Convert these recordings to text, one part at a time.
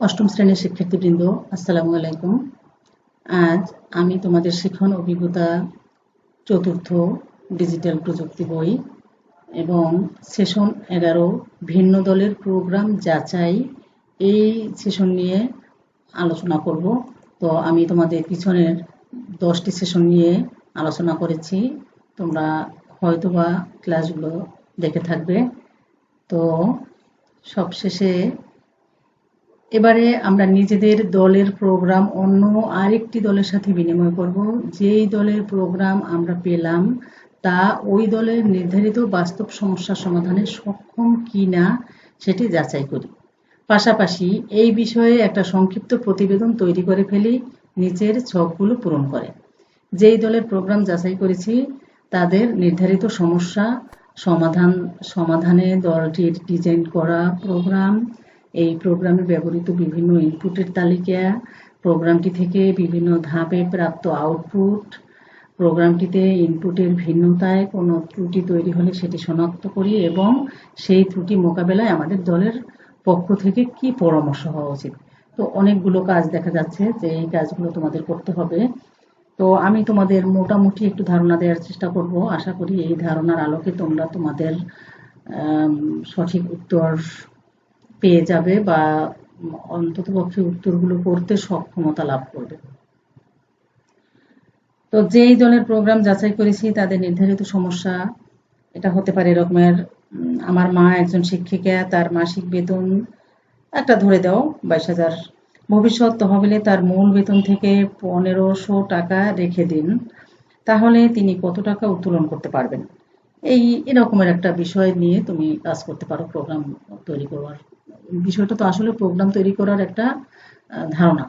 অষ্টম শ্রেণির শিক্ষার্থীবৃন্দ, আসসালামু আলাইকুম। আজ আমি তোমাদের শিখন অভিজ্ঞতা চতুর্থ ডিজিটাল প্রযুক্তি বই এবং সেশন এগারো ভিন্ন দলের প্রোগ্রাম যাচাই এই সেশন নিয়ে আলোচনা করব। তো আমি তোমাদের পিছনের দশটি সেশন নিয়ে আলোচনা করেছি। তোমরা হয়তোবা ক্লাসগুলো দেখে থাকবে। তো সবশেষে এবারে আমরা নিজেদের দলের প্রোগ্রাম, অন্য আরেকটি দলের সাথে বিনিময় করব। যেই দলের প্রোগ্রাম আমরা পেলাম, তা ওই দলের নির্ধারিত বাস্তব সমস্যা সমাধানে সক্ষম কি না সেটি যাচাই করি। পাশাপাশি এই বিষয়ে একটা সংক্ষিপ্ত প্রতিবেদন তৈরি করে ফেলি, নিচের ছকগুলো পূরণ করে। যেই দলের প্রোগ্রাম যাচাই করেছি, তাদের নির্ধারিত সমস্যা, সমাধান, সমাধানে দলটির ডিজাইন করা প্রোগ্রাম এই প্রোগ্রামে ব্যবহৃত বিভিন্ন ইনপুটের তালিকা, প্রোগ্রামটি থেকে বিভিন্ন ধাপে প্রাপ্ত আউটপুট প্রোগ্রামটিতে ইনপুটের ভিন্নতায় কোনো ত্রুটি তৈরি হলে সেটি শনাক্ত করি এবং সেই ত্রুটি মোকাবেলায় আমাদের দলের পক্ষ থেকে কি পরামর্শ হওয়া উচিত। তো অনেকগুলো কাজ দেখা যাচ্ছে যে এই কাজগুলো তোমাদের করতে হবে। তো আমি তোমাদের মোটামুটি একটু ধারণা দেওয়ার চেষ্টা করব। আশা করি এই ধারণার আলোকে তোমরা তোমাদের সঠিক উত্তর পেয়ে যাবে বা অন্ততপক্ষে উত্তরগুলো করতে সক্ষমতা লাভ করবে। তো যেই দলের প্রোগ্রাম যাচাই করেছি, তাদের নির্ধারিত সমস্যা, এটা হতে পারে এরকমের আমার মা একজন শিক্ষিকা, তার মাসিক বেতন একটা ধরে দাও, বাইশ হাজার। ভবিষ্যৎ তহবিলে তার মূল বেতন থেকে পনেরোশো টাকা রেখে দিন, তাহলে তিনি কত টাকা উত্তোলন করতে পারবেন? এই এরকমের একটা বিষয় নিয়ে তুমি কাজ করতে পারো প্রোগ্রাম তৈরি করবার বিষয়টা তো আসলে প্রোগ্রাম তৈরি করার একটা ধারণা।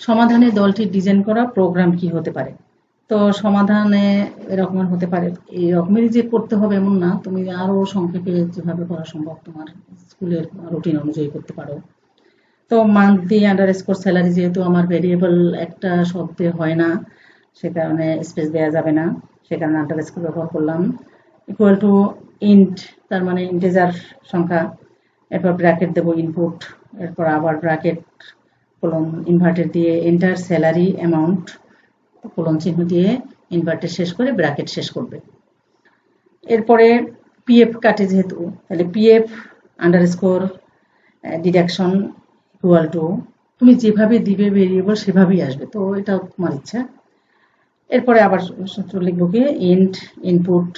সমাধানে দলটি ডিজাইন করা প্রোগ্রাম কি হতে পারে? তো সমাধানে এরকমের হতে পারে এই রকমেরই যে করতে হবে এমন না, তুমি আরও সংক্ষেপে যেভাবে করা সম্ভব তোমার স্কুলের রুটিন অনুযায়ী করতে পারো। তো মান্থলি আন্ডার স্কোর স্যালারি যেহেতু আমার ভেরিয়েবল একটা শব্দে হয় না, সে কারণে স্পেস দেওয়া যাবে না, সে কারণে আন্ডার স্কোর ব্যবহার করলাম। ইকুয়াল টু ইন্ট তার মানে ইন্টেজার সংখ্যা। এরপর ব্র্যাকেট দেবো ইনপুট এরপর আবার ব্র্যাকেট কোলন ইনভার্টের দিয়ে এন্টার স্যালারি অ্যামাউন্ট কোলন চিহ্ন দিয়ে ইনভার্টের শেষ করে ব্র্যাকেট শেষ করবে। এরপরে পিএফ কাটে যেহেতু, তাহলে PF underscore deduction equal to তুমি যেভাবে দিবে ভেরিয়েবল সেভাবেই আসবে, তো এটা তোমার ইচ্ছা। এরপরে আবার সূত্র লিখব কি ইন্ট ইনপুট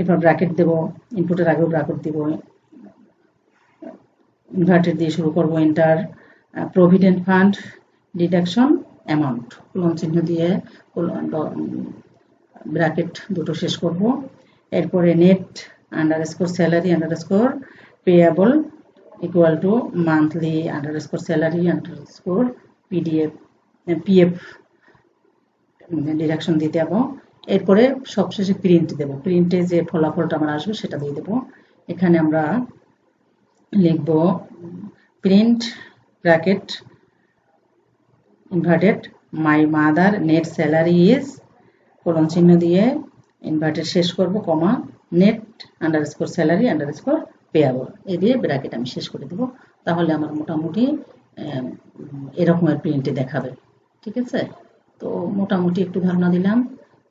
এরপর ব্র্যাকেট দেব ইনপুটের আগেও ব্র্যাকেট দিব ইনভার্টেড দিয়ে শুরু করব enter provident fund deduction amount colon চিহ্ন দিয়ে ব্র্যাকেট দুটো শেষ করব। এরপরে net underscore salary underscore payable equal to monthly underscore salary underscore PDF PF deduction দিতে যাব এরপরে সবশেষে প্রিন্ট দেব। প্রিন্টে যে ফলাফলটা আমার আসবে সেটা দিয়ে দেবো। এখানে আমরা লিখব print bracket inverted my mother net salary is colon চিহ্ন দিয়ে ইনভার্টেড শেষ করব comma net underscore salary underscore payable এ দিয়ে ব্র্যাকেট আমি শেষ করে দেব। তাহলে আমার মোটামুটি এরকমের প্রিন্টে দেখাবে। ঠিক আছে? তো মোটামুটি একটু ধারণা দিলাম।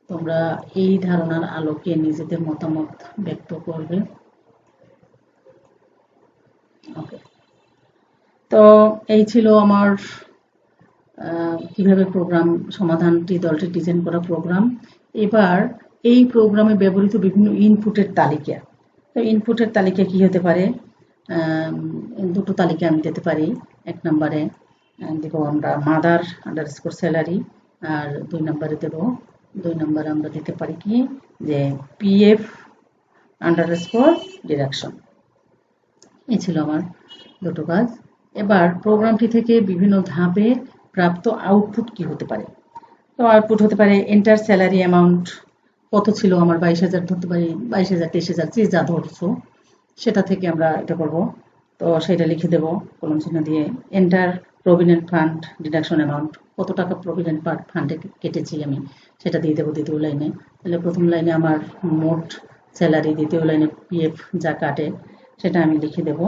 তোমরা এই ধারণার আলোকে নিজেদের মতামত ব্যক্ত করবে। ওকে তো এই ছিল আমার কীভাবে প্রোগ্রাম সমাধানটি দলটি ডিজাইন করা প্রোগ্রাম এবার এই প্রোগ্রামে ব্যবহৃত বিভিন্ন ইনপুটের তালিকা। তো ইনপুটের তালিকা কি হতে পারে? দুটো তালিকা আমি দিতে পারি। এক নম্বরে দেব আমরা মাদার আন্ডার স্কোর স্যালারি আর দুই নম্বরে দেব, দুই নম্বরে আমরা দিতে পারি কি? যে পিএফ আন্ডার স্কোর ডিরেকশন এই ছিল আমার দুটো কাজ। এবার প্রোগ্রামটি থেকে বিভিন্ন ধাপে প্রাপ্ত আউটপুট কি হতে পারে? তো আউটপুট হতে পারে এন্টার স্যালারি অ্যামাউন্ট, কত ছিল আমার বাইশ হাজার, ধরতে পারি বাইশ হাজার, তেইশ হাজার যে যা ধরছো, সেটা থেকে আমরা এটা করব। তো সেটা লিখে দেব কলম চিহ্ন দিয়ে enter provident fund deduction amount কত টাকা প্রভিডেন্ট ফান্ডে কেটেছি আমি, সেটা দিয়ে দেবো দ্বিতীয় লাইনে। তাহলে প্রথম লাইনে আমার মোট স্যালারি, দ্বিতীয় লাইনে পিএফ যা কাটে সেটা আমি লিখে দেব।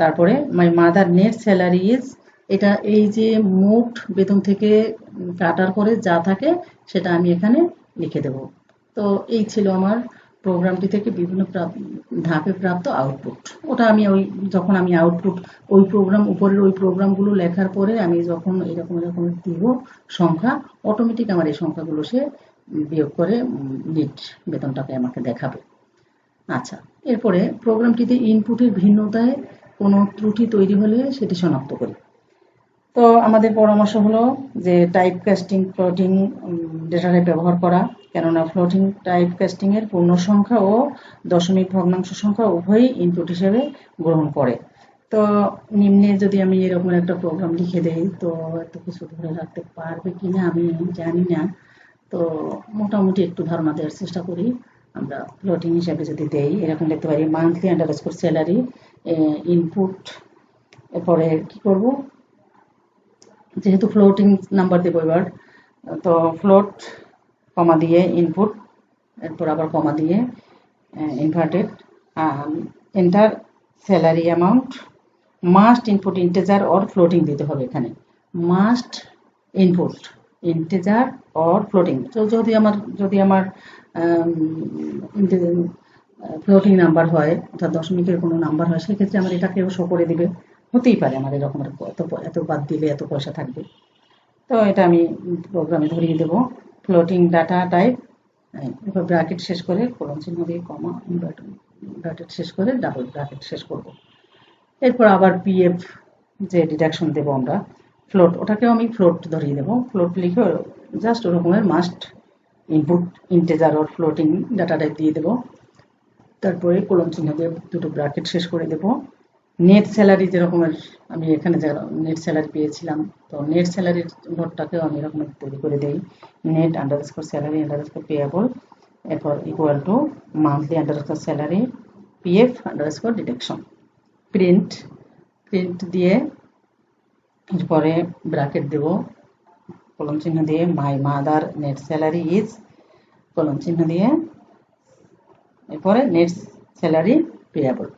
তারপরে my mother net salary is এটা এই যে মোট বেতন থেকে কাটার পরে যা থাকে, সেটা আমি এখানে লিখে দেব। তো এই ছিল আমার প্রোগ্রামটি থেকে বিভিন্ন ধাপে প্রাপ্ত আউটপুট ওটা আমি ওই, যখন আমি আউটপুট ওই প্রোগ্রাম, উপরের ওই প্রোগ্রামগুলো লেখার পরে আমি যখন এরকম এরকম দিব সংখ্যা অটোমেটিক আমার এই সংখ্যাগুলো সে বিয়োগ করে নিট বেতনটাকে আমাকে দেখাবে। আচ্ছা এরপরে প্রোগ্রামটিতে ইনপুটের ভিন্নতায় কোনো ত্রুটি তৈরি হলে সেটি শনাক্ত করি। তো আমাদের পরামর্শ হলো যে type casting floating data type ব্যবহার করা, কেননা ফ্লোটিং টাইপ কাস্টিং এর পূর্ণ সংখ্যা ও দশমিক ভগ্নাংশ সংখ্যা উভয়ই ইনপুট হিসেবে গ্রহণ করে। তো নিম্নে যদি আমি এরকম একটা প্রোগ্রাম লিখে দেই, তো এত কিছু ধরে রাখতে পারবে কি না আমি জানি না। তো মোটামুটি একটু ধারণা দেওয়ার চেষ্টা করি। আমরা ফ্লোটিং হিসাবে যদি দেই, এরকম লিখতে পারি মান্থলি আন্ডারস্কোর স্যালারি ইনপুট এরপরে কি করব? যেহেতু ফ্লোটিং নাম্বার দেবো এবার, তো ফ্লোট কমা দিয়ে ইনপুট এরপর আবার কমা দিয়ে inverted enter salary amount must input integer or floating দিতে হবে এখানে। Must input integer or floating তো যদি আমার যদি আমার ফ্লোটিং নাম্বার হয়, অর্থাৎ দশমিকের কোনো নাম্বার হয়, সেক্ষেত্রে আমার এটাকেও শো করে দিবে। হতেই পারে আমার এরকম এত এত বাদ দিলে এত পয়সা থাকবে। তো এটা আমি প্রোগ্রামে ধরিয়ে দেবো। ফ্লোটিং ডাটা টাইপ এবার ব্র্যাকেট শেষ করে কোলন চিহ্ন দিয়ে কমা ব্র্যাকেট শেষ করে ডাবল ব্র্যাকেট শেষ করব। এরপর আবার পিএফ যে ডিডাকশন দেব আমরা ফ্লোট ওটাকেও আমি ফ্লোট ধরিয়ে দেবো। ফ্লোট লিখে just ওরকমের must input integer or floating data type দিয়ে দেবো। তারপরে কলম চিহ্ন দিয়ে দুটো ব্র্যাকেট শেষ করে দেবো। নেট স্যালারি যেরকমের আমি এখানে নেট স্যালারি পেয়েছিলাম, তো নেট স্যালারির নোটটাকেও আমি এরকম তৈরি করে দিই। Net underscore salary underscore payable এরপর equal to monthly underscore salary PF underscore deduction print print দিয়ে এরপরে ব্র্যাকেট দেব। কলম চিহ্ন দিয়ে my mother net salary is colon চিহ্ন দিয়ে এরপরে নেট স্যালারি পেয়াবল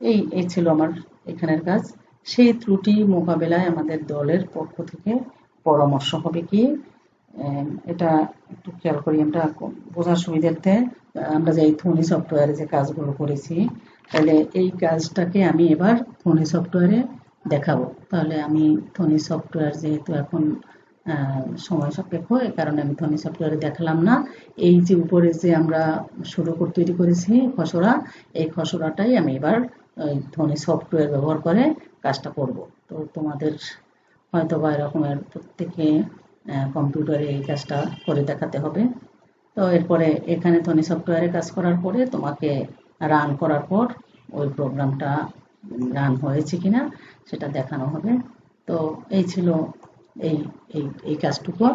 এই এই ছিল আমার এখানের কাজ। সেই ত্রুটি মোকাবেলায় আমাদের দলের পক্ষ থেকে পরামর্শ হবে কি? এটা একটু খেয়াল করি, আমরা বোঝার সুবিধার্থে আমরা যে এই থনি সফটওয়্যারে যে কাজগুলো করেছি, তাহলে এই কাজটাকে আমি এবার থনি সফটওয়্যারে দেখাবো। তাহলে আমি থনি সফটওয়্যার যেহেতু এখন সময় সাপেক্ষ, এ কারণে আমি ধনী সফটওয়্যারে দেখালাম না। এই যে উপরে যে আমরা শুরু করে তৈরি করেছি, খসড়া, এই খসড়াটাই আমি এবার ধনী সফটওয়্যার ব্যবহার করে কাজটা করব। তো তোমাদের হয়তো বা এরকমের প্রত্যেকে কম্পিউটারে এই কাজটা করে দেখাতে হবে। তো এরপরে এখানে ধনী সফটওয়্যারে কাজ করার পরে তোমাকে রান করার পর ওই প্রোগ্রামটা রান হয়েছে কিনা সেটা দেখানো হবে। তো এই ছিল এই এই কাজটুকু।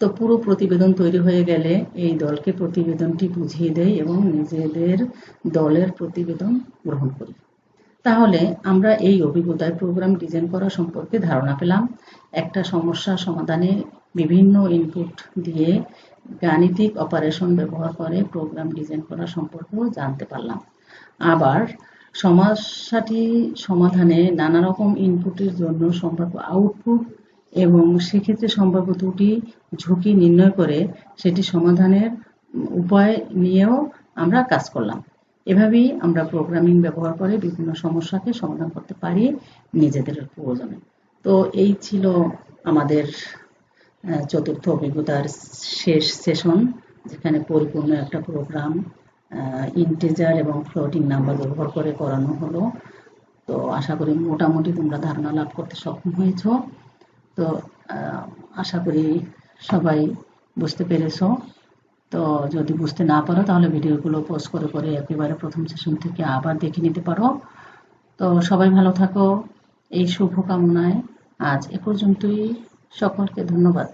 তো পুরো প্রতিবেদন তৈরি হয়ে গেলে এই দলকে প্রতিবেদনটি বুঝিয়ে দেয় এবং নিজেদের দলের প্রতিবেদন গ্রহণ করি। তাহলে আমরা এই অভিজ্ঞতায় প্রোগ্রাম ডিজাইন করা সম্পর্কে ধারণা পেলাম। একটা সমস্যা সমাধানে বিভিন্ন ইনপুট দিয়ে গাণিতিক অপারেশন ব্যবহার করে প্রোগ্রাম ডিজাইন করা সম্পর্কেও জানতে পারলাম। আবার সমস্যাটি সমাধানে নানা রকম ইনপুটের জন্য সম্ভাব্য আউটপুট এবং সেক্ষেত্রে সম্ভাব্য ত্রুটি ঝুঁকি নির্ণয় করে সেটি সমাধানের উপায় নিয়েও আমরা কাজ করলাম। এভাবেই আমরা প্রোগ্রামিং ব্যবহার করে বিভিন্ন সমস্যাকে সমাধান করতে পারি নিজেদের প্রয়োজনে। তো এই ছিল আমাদের চতুর্থ অভিজ্ঞতার শেষ সেশন যেখানে পরিপূর্ণ একটা প্রোগ্রাম ইন্টিজার এবং ফ্লোটিং নাম্বার ব্যবহার করে করানো হলো। তো আশা করি মোটামুটি তোমরা ধারণা লাভ করতে সক্ষম হয়েছ। তো আশা করি সবাই বুঝতে পেরেছ। তো যদি বুঝতে না পারো, তাহলে ভিডিওগুলো পোস্ট করে করে একেবারে প্রথম সেশন থেকে আবার দেখে নিতে পারো। তো সবাই ভালো থাকো, এই শুভকামনায় আজ এ পর্যন্তই। সকলকে ধন্যবাদ।